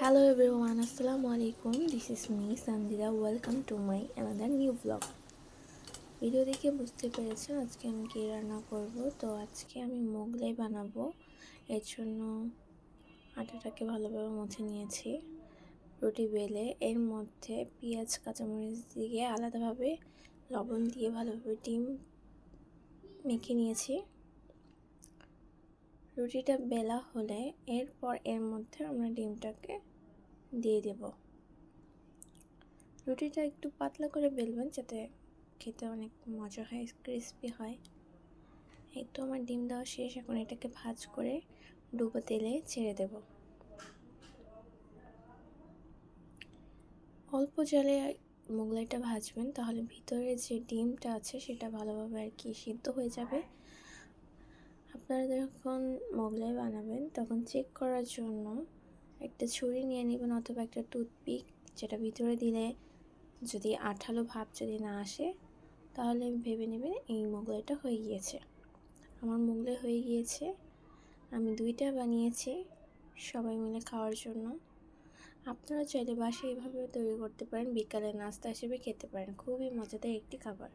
Hello everyone, Assalamu alaikum. This is me, Sandira. Welcome to my another new vlog. Video দেখে বুঝতে পেরেছেন আজকে আমি কী রান্না করব তো আজকে আমি মোগলাই বানাবো এর জন্য আটাটাকে ভালোভাবে মুছে নিয়েছি রুটি বেলে এর মধ্যে পেঁয়াজ কাঁচামরিচ দিয়ে আলাদাভাবে লবণ দিয়ে ভালোভাবে ডিম মেখে নিয়েছি রুটিটা বেলা হলে এরপর এর মধ্যে আমরা ডিমটাকে দিয়ে দেব। রুটিটা একটু পাতলা করে বেলবেন যাতে খেতে অনেক মজা হয় ক্রিস্পি হয়। এই তো আমার ডিম দেওয়া শেষ, এখন এটাকে ভাজ করে ডুবো তেলে ছেড়ে দেব। অল্প জলে মোগলাইটা ভাজবেন, তাহলে ভিতরে যে ডিমটা আছে সেটা ভালোভাবে আর কি সিদ্ধ হয়ে যাবে। আপনারা যখন মোগলাই বানাবেন, তখন চেক করার জন্য একটা ছুরি নিয়ে নেবেন অথবা একটা টুথপিক যেটা ভিতরে দিলে যদি আঠালো ভাব যদি না আসে, তাহলে ভেবে নেবেন এই মোগলাইটা হয়ে গিয়েছে। আমার মোগলাই হয়ে গিয়েছে। আমি দুইটা বানিয়েছি সবাই মিলে খাওয়ার জন্য। আপনারা চাইলে বাসায় এভাবেও তৈরি করতে পারেন, বিকালে নাস্তা হিসেবে খেতে পারেন। খুবই মজাদার একটি খাবার।